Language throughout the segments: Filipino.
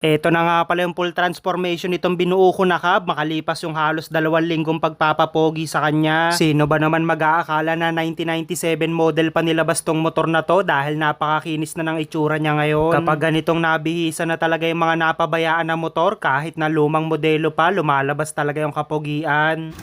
Ito na nga pala yung full transformation nitong binuo ko na cab makalipas yung halos dalawang linggong pagpapapogi sa kanya. Sino ba naman mag-aakala na 1997 model pa nilabas tong motor na to dahil napakakinis na ng itsura niya ngayon. Kapag ganitong nabihisa na talaga yung mga napabayaan na motor kahit na lumang modelo pa lumalabas talaga yung kapogian.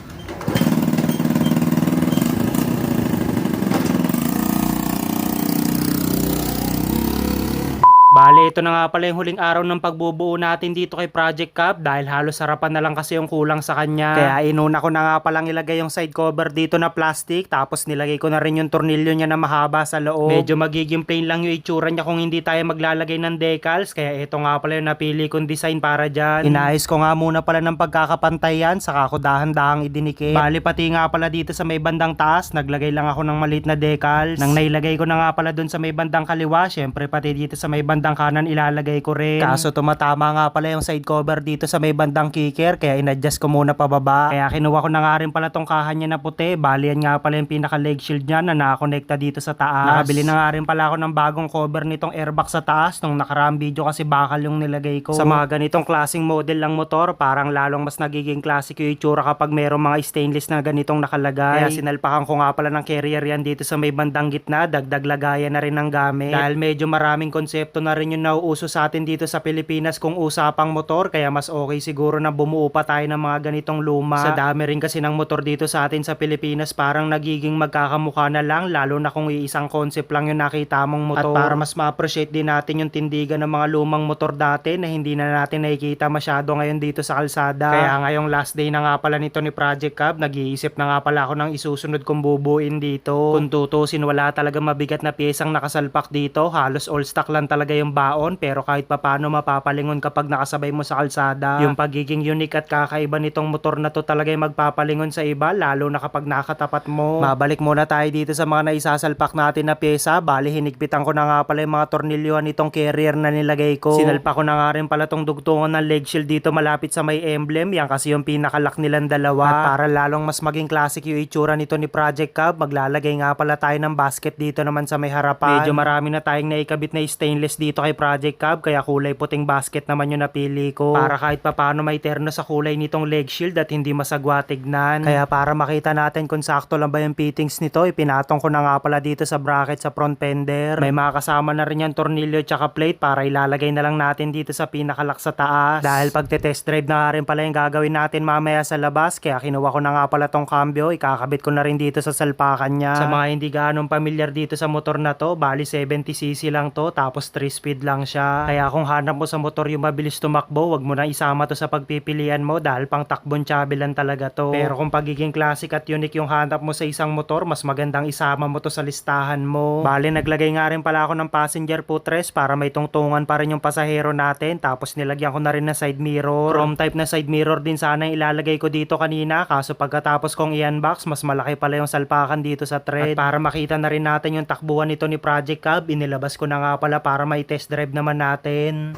Bale, ito na nga pala yung huling araw ng pagbubuo natin dito kay Project Cup dahil halos harapan na lang kasi yung kulang sa kanya. Kaya inuna ko na nga palang ilagay yung side cover dito na plastic tapos nilagay ko na rin yung tornilyo niya na mahaba sa loob. Medyo magiging plain lang yung itsura niya kung hindi tayo maglalagay ng decals kaya ito nga pala yung napili kong design para dyan. Inayos ko nga muna pala ng pagkakapantay yan saka ko dahan-dahang idinikit. Bale, pati nga pala dito sa may bandang taas naglagay lang ako ng maliit na decals. Nang nailagay ko na nga pala dun sa may bandang kaliwa syempre pati dito sa may bandang kanan ilalagay ko rin. Kaso tumatama nga pala yung side cover dito sa may bandang kicker kaya inadjust ko muna pababa. Kaya kinuha ko na nga rin pala tong kahan niya na puti. Bali yan nga pala yung pinaka leg shield niya na nakakonekta dito sa taas. Nakabili na nga rin pala ako ng bagong cover nitong airbag sa taas nung nakaraang video kasi bakal yung nilagay ko. Sa mga ganitong klaseng model lang motor parang lalong mas nagiging classic yung itsura kapag merong mga stainless na ganitong nakalagay. Kaya sinalpakan ko nga pala ng carrier yan dito sa may bandang gitna. Dagdag lagayan na rin ng gamit. Dahil medyo maraming konsepto na rin yung nauuso sa atin dito sa Pilipinas kung usapang motor kaya mas okay siguro na bumuo pa tayo ng mga ganitong luma. Sa dami rin kasi ng motor dito sa atin sa Pilipinas parang nagiging magkakamukha na lang lalo na kung iisang concept lang yung nakita mong motor. At para mas ma-appreciate din natin yung tindigan ng mga lumang motor dati na hindi na natin nakikita masyado ngayon dito sa kalsada. Kaya ngayong last day na nga pala nito ni Project Cab, nag-iisip na nga pala ako ng isusunod kong bubuin dito. Kung tutusin wala talaga mabigat na piyesang nakasalpak dito, halos all stock lang talaga yung baon pero kahit papano mapapalingon kapag nakasabay mo sa kalsada. Yung pagiging unique at kakaiba nitong motor na to talaga yung magpapalingon sa iba lalo na kapag nakatapat mo. Mabalik muna tayo dito sa mga naisasalpak natin na pyesa. Bali hinigpitan ko na nga pala yung mga tornilyohan nitong carrier na nilagay ko. Sinalpak ko na nga rin pala tong dugtungan ng leg shield dito malapit sa may emblem. Yan kasi yung pinakalock nilang dalawa. At para lalong mas maging classic yung itsura nito ni Project Cub, maglalagay nga pala tayo ng basket dito naman sa may harapan. Medyo marami na tayong naikabit na stainless dito kay Project Cub kaya kulay puting basket naman yung napili ko. Para kahit papano may terno sa kulay nitong leg shield at hindi masagwa tignan. Kaya para makita natin kung sakto lang ba yung fittings nito, ipinatong ko na nga pala dito sa bracket sa front fender. May mga kasama na rin yung tornilyo tsaka plate para ilalagay na lang natin dito sa pinakalak sa taas. Dahil pagte-test drive na nga rin pala yung gagawin natin mamaya sa labas, kaya kinuha ko na nga pala tong cambio, ikakabit ko na rin dito sa salpakan niya. Sa mga hindi ganong pamilyar dito sa motor na to, bali 70cc lang to, tapos 3 speed lang siya. Kaya kung hanap mo sa motor yung mabilis tumakbo, wag mo na isama to sa pagpipilian mo dahil pang takbon chabi lang talaga to. Pero kung pagiging classic at unique yung hanap mo sa isang motor, mas magandang isama mo to sa listahan mo. Bali, naglagay nga rin pala ako ng passenger footrest para may tungtungan pa rin yung pasahero natin. Tapos nilagyan ko na rin ng side mirror. Chrome type na side mirror din sana yung ilalagay ko dito kanina. Kaso pagkatapos kong i-unbox, mas malaki pala yung salpakan dito sa thread. At para makita na rin natin yung takbuhan nito ni Project Cub, inilabas ko na nga pala para may test drive naman natin.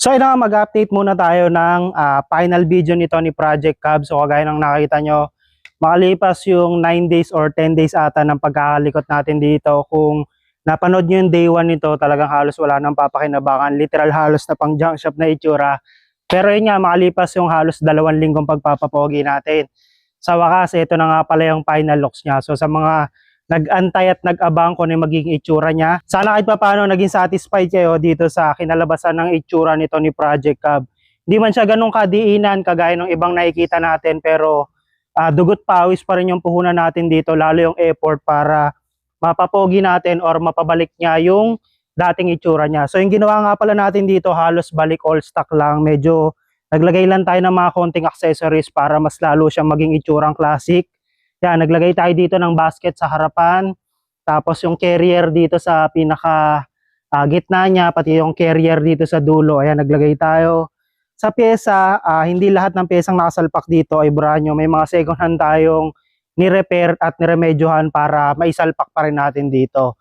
So ito nga mag-update muna tayo ng ah, final video nito ni Project Cub. So kagaya ng nakita nyo, makalipas yung 9 days or 10 days ata ng pagkakalikot natin dito. Kung napanood nyo yung day 1 nito, talagang halos wala nang papakinabangan. Literal halos na pang junk shop na itsura. Pero yun nga, makalipas yung halos dalawang linggong pagpapapogi natin. Sa wakas, ito na nga pala yung final looks niya. So sa mga nag-antay at nag-abang kung ano magiging itsura niya. Sana kahit pa paano naging satisfied kayo dito sa kinalabasan ng itsura nito ni Project Cub. Hindi man siya ganun kadiinan kagaya ng ibang nakikita natin pero ah, dugot pawis pa rin yung puhunan natin dito lalo yung effort para mapapogi natin or mapabalik niya yung dating itsura niya. So yung ginawa nga pala natin dito halos balik all stock lang. Medyo naglagay lang tayo ng mga konting accessories para mas lalo siyang maging itsurang classic. Yan, naglagay tayo dito ng basket sa harapan. Tapos yung carrier dito sa pinaka ah, gitna niya, pati yung carrier dito sa dulo. Ayan, naglagay tayo. Sa pyesa, ah, hindi lahat ng pyesang nakasalpak dito ay brand. May mga second hand tayong ni-repair at niremedyohan para maisalpak pa rin natin dito.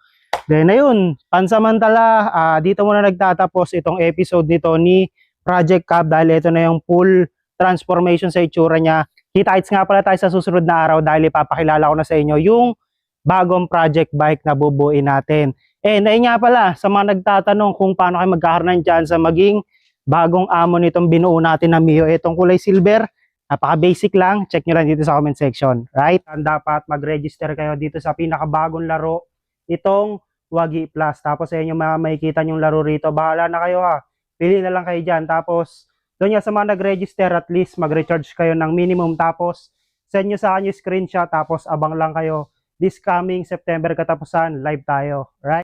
Then ayun, pansamantala, ah, dito muna nagtatapos itong episode nito ni Project Cab dahil ito na yung full transformation sa itsura niya. Kita-kits nga pala tayo sa susunod na araw dahil ipapakilala ko na sa inyo yung bagong project bike na bubuin natin. Eh, ayun nga pala, sa mga nagtatanong kung paano kayo magkakaroon dyan sa maging bagong amo nitong binuo natin na Mio. Itong kulay silver, napaka-basic lang. Check nyo lang dito sa comment section. Right? Ang dapat mag-register kayo dito sa pinakabagong laro. Itong Wagi Plus. Tapos sa inyo makikita yung laro rito. Bahala na kayo ha. Pili na lang kayo dyan. Tapos, doon nga sa mga nag-register, at least mag-recharge kayo ng minimum. Tapos, send nyo sa akin yung screenshot. Tapos, abang lang kayo. This coming September katapusan, live tayo. Right?